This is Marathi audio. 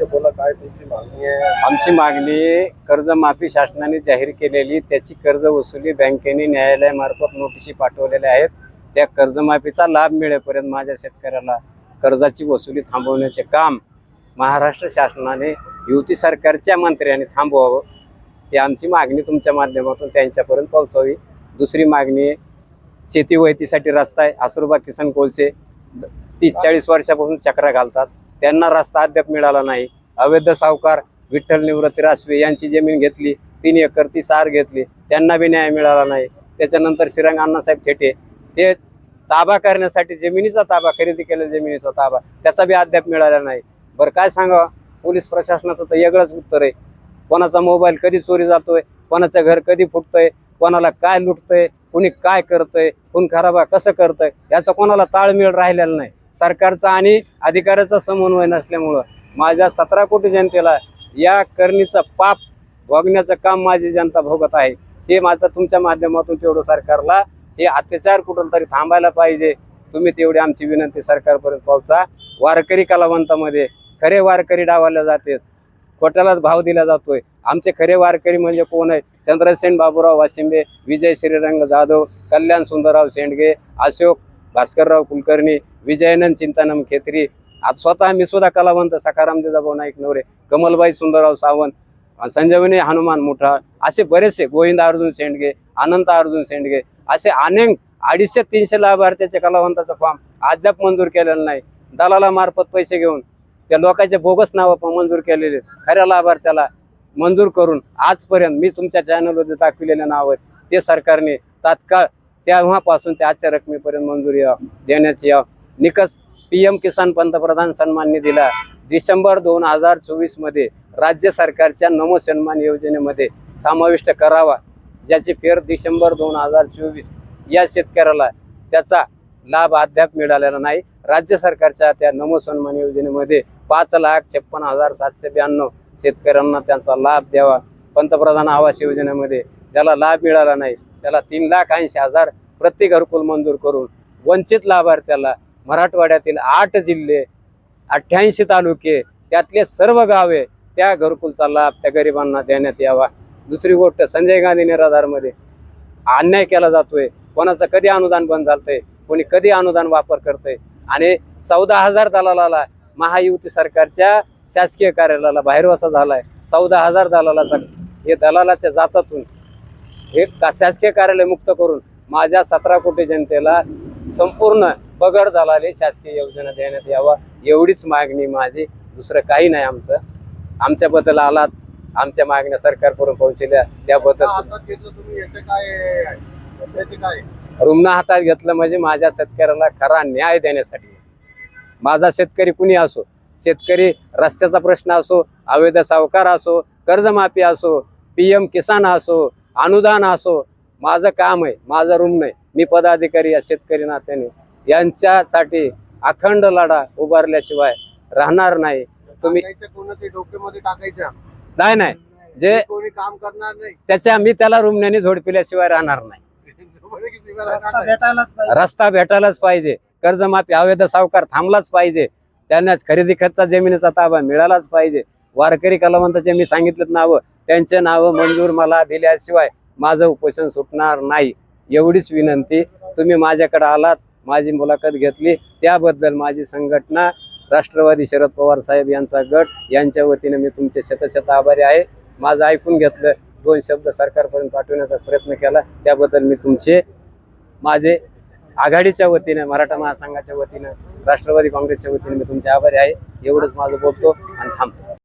बोला काय तुमची मागणी आहे. आमची मागणी कर्जमाफी शासनाने जाहीर केलेली त्याची कर्ज वसुली बँकेने न्यायालयामार्फत नोटिशी पाठवलेल्या आहेत. त्या कर्जमाफीचा लाभ मिळेपर्यंत माझ्या शेतकऱ्याला कर्जाची वसुली थांबवण्याचे काम महाराष्ट्र शासनाने युती सरकारच्या मंत्र्यांनी थांबवावं. ती आमची मागणी तुमच्या माध्यमातून त्यांच्यापर्यंत पोहोचावी. दुसरी मागणी शेती वैतीसाठी रस्ता आहे. आसुरबा किसन कोलचे तीस चाळीस वर्षापासून चक्रा घालतात. त्यांना रस्ता अद्याप मिळाला नाही. अवैध सावकार विठ्ठल निवृत्ती रासवे यांची जमीन घेतली तीन एकर ती सार घेतली त्यांना बी न्याय मिळाला नाही. त्याच्यानंतर श्रीरंग अण्णासाहेब थेटे ते ताबा करण्यासाठी जमिनीचा ताबा खरेदी केलेल्या जमिनीचा ताबा त्याचा बी अद्याप मिळाला नाही. बरं काय सांगा पोलीस प्रशासनाचं तर वेगळंच उत्तर आहे. कोणाचा मोबाईल कधी चोरी जातोय कोणाचं घर कधी फुटतंय कोणाला काय लुटतंय कुणी काय करतंय कोण खराबा कसं करतंय याचा कोणाला ताळमेळ राहिलेला नाही. सरकारचा आणि अधिकाऱ्याचा समन्वय नसल्यामुळं माझ्या सतरा कोटी जनतेला या करणीचं पाप भोगण्याचं काम माझी जनता भोगत आहे. हे माझं तुमच्या माध्यमातून तेवढं सरकारला हे अत्याचार कुठं तरी थांबायला पाहिजे. तुम्ही तेवढी आमची विनंती सरकारपर्यंत पोहोचा. वारकरी कलावंतामध्ये खरे वारकरी डावाल्या जाते. खोट्यालाच भाव दिला जातोय. आमचे खरे वारकरी म्हणजे कोण आहे? चंद्रसेन बाबूराव वाशिंबे विजय श्रीरंग जाधव कल्याण सुंदरराव शेंडगे अशोक भास्करराव कुलकर्णी विजयनंद चिंतानम खेत्री आज स्वतः मी सुद्धा कलावंत सखाराम जिजाभाऊ नाईक नवरे कमलबाई सुंदरराव सावंत संजीवनी हनुमान मुठा असे बरेचसे गोविंद अर्जुन शेंडगे अनंत अर्जुन शेंडगे असे अनेक अडीचशे तीनशे लाभार्थ्याचे कलावंताचा फॉर्म अद्याप मंजूर केलेला नाही. दलाला मार्फत पैसे घेऊन त्या लोकांचे बोगस नावं पण मंजूर केलेले खऱ्या लाभार्थ्याला मंजूर करून आजपर्यंत मी तुमच्या चॅनलवर दाखविलेले नाव आहेत ते सरकारने तात्काळ तेव्हापासून ते आजच्या रकमेपर्यंत मंजुरी देण्याचे निकष पी एम किसान पंतप्रधान सन्मान निधीला डिसेंबर दोन हजार चोवीसमध्ये राज्य सरकारच्या नमो सन्मान योजनेमध्ये समाविष्ट करावा ज्याची फेर डिसेंबर दोन हजार चोवीस या शेतकऱ्याला त्याचा लाभ अद्याप मिळालेला नाही. राज्य सरकारच्या त्या नमो सन्मान योजनेमध्ये पाच लाख छप्पन हजार सातशे ब्याण्णव शेतकऱ्यांना त्यांचा लाभ द्यावा. पंतप्रधान आवास योजनेमध्ये ज्याला लाभ मिळाला नाही त्याला तीन लाख ऐंशी हजार प्रति घरकुल मंजूर करून वंचित लाभार्थ्याला मराठवाड्यातील आठ जिल्हे अठ्ठ्याऐंशी तालुके त्यातले सर्व गावे त्या घरकुलचा लाभ त्या गरिबांना देण्यात यावा. दुसरी गोष्ट संजय गांधी निराधारमध्ये अन्याय केला जातोय. कोणाचं कधी अनुदान बंद झालंय? कोणी कधी अनुदान वापर करतंय? आणि चौदा हजार दलालाला महायुती सरकारच्या शासकीय कार्यालयाला बाहेरवासा झालाय. चौदा हजार दलालाचा हे दलालाच्या जातातून हे का- शासकीय कार्यालय मुक्त करून माझ्या सतरा कोटी जनतेला संपूर्ण बगड दलाली शासकीय योजना देण्यात यावा एवढीच मागणी माझी. दुसरं काही नाही आमचं. आमच्याबद्दल आलात. आमच्या मागण्या सरकारपर्यंत पोहोचल्या. त्याबद्दल रुग्ण हातात घेतलं म्हणजे माझ्या शेतकऱ्याला खरा न्याय देण्यासाठी. माझा शेतकरी कुणी असो शेतकरी रस्त्याचा प्रश्न असो अवैध सावकार असो कर्जमाफी असो पी एम किसान असो अनुदान असो माझं काम आहे माझं रुग्ण आहे मी पदाधिकारी या शेतकरी नात्याने यांच्यासाठी अखंड लढा उभारल्याशिवाय राहणार नाही. तुम्ही कोणाच्या डोक्यामध्ये टाकायच्या नाही नाही. जे कोणी काम करणार नाही. त्याच्या मी त्याला रुग्णाने झोडपिल्याशिवाय राहणार नाही. रस्ता नाही. भेटायलाच पाहिजे. रस्ता भेटायलाच पाहिजे. कर्जमाफी अवैध सावकार थांबलाच पाहिजे. त्यांना खरेदी खतचा जमिनीचा ताबा मिळालाच पाहिजे. वारकरी कलावंताचे मी सांगितलेत नावं. त्यांचे नावं मंजूर मला दिल्याशिवाय माझं उपोषण सुटणार नाही एवढीच विनंती. तुम्ही माझ्याकडे आलात माझी मुलाखत घेतली त्याबद्दल माझी संघटना राष्ट्रवादी शरद पवार साहेब यांचा गट यांच्या वतीने मी तुमचे शतशत आभारी आहे. माझं ऐकून घेतलं दोन शब्द सरकारपर्यंत पाठवण्याचा प्रयत्न केला त्याबद्दल मी तुमचे माझे आघाडीच्या वतीने मराठा महासंघाच्या वतीनं राष्ट्रवादी काँग्रेसच्या वतीने मी तुमचे आभारी आहे. एवढंच माझं बोलतो आणि थांबतो.